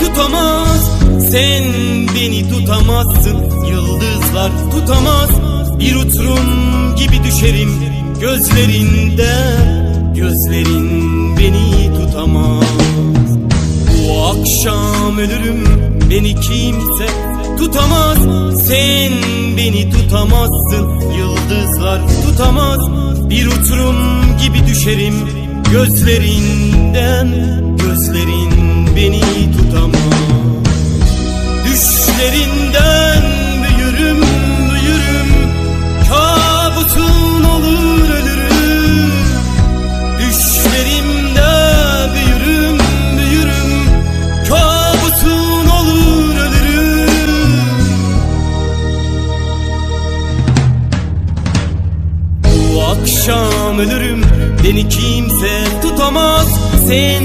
tutamaz. Sen beni tutamazsın. Yıldızlar tutamaz. Bir uçurum gibi düşerim Gözlerinden Gözlerin beni tutamaz. Bu akşam ölürüm. Beni kimse tutamaz. Sen beni tutamazsın. Yıldızlar tutamaz. Bir uçurum gibi düşerim Gözlerinden Gözlerin beni tutamaz Düşlerinden büyürüm büyürüm. Kabutun olur ölürüm. Düşlerimde büyürüm büyürüm. Kabutun olur ölürüm. Bu akşam ölürüm. Beni kimse tutamaz. Sen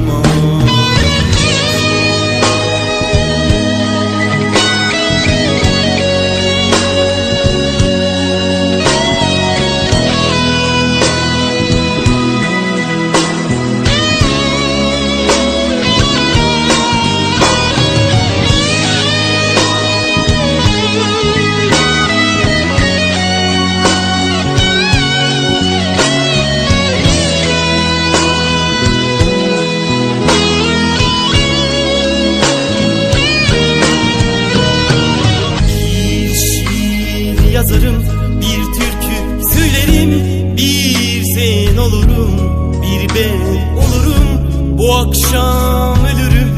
bir ben olurum. Bu akşam ölürüm,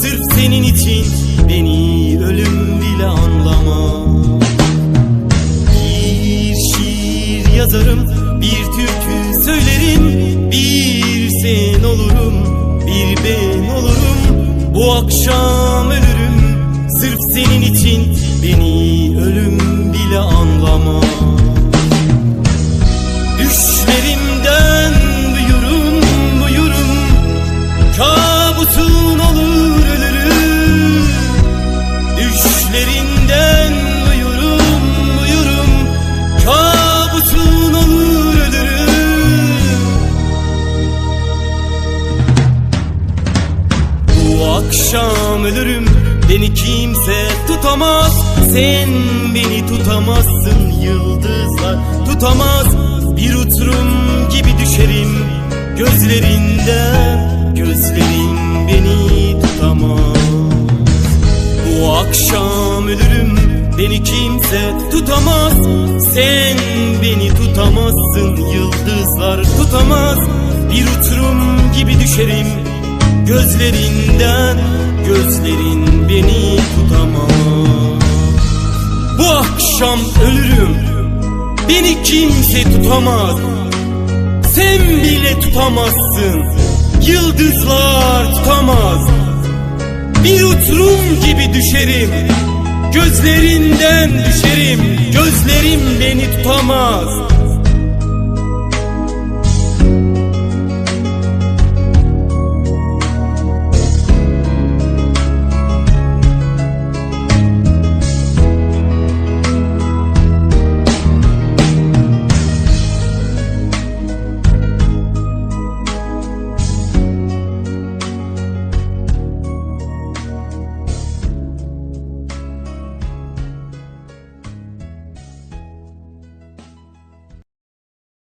sırf senin için. Beni ölüm bile anlama. Bir şiir yazarım, bir türkü söylerim. Bir sen olurum, bir ben olurum. Bu akşam ölürüm, sırf senin için. Beni ölüm bile anlama akşam ölürüm. Beni kimse tutamaz. Sen beni tutamazsın Yıldızlar. Tutamaz. Bir uçurum gibi düşerim. Gözlerinden Gözlerin beni tutamaz. Bu akşam ölürüm. Beni kimse tutamaz. Sen beni tutamazsın Yıldızlar. Tutamaz. Bir uçurum gibi düşerim Gözlerinden Gözlerin beni tutamaz. Bu akşam ölürüm Beni kimse tutamaz. Sen bile tutamazsın Yıldızlar tutamaz. Bir uçurum gibi düşerim Gözlerinden düşerim Gözlerim beni tutamaz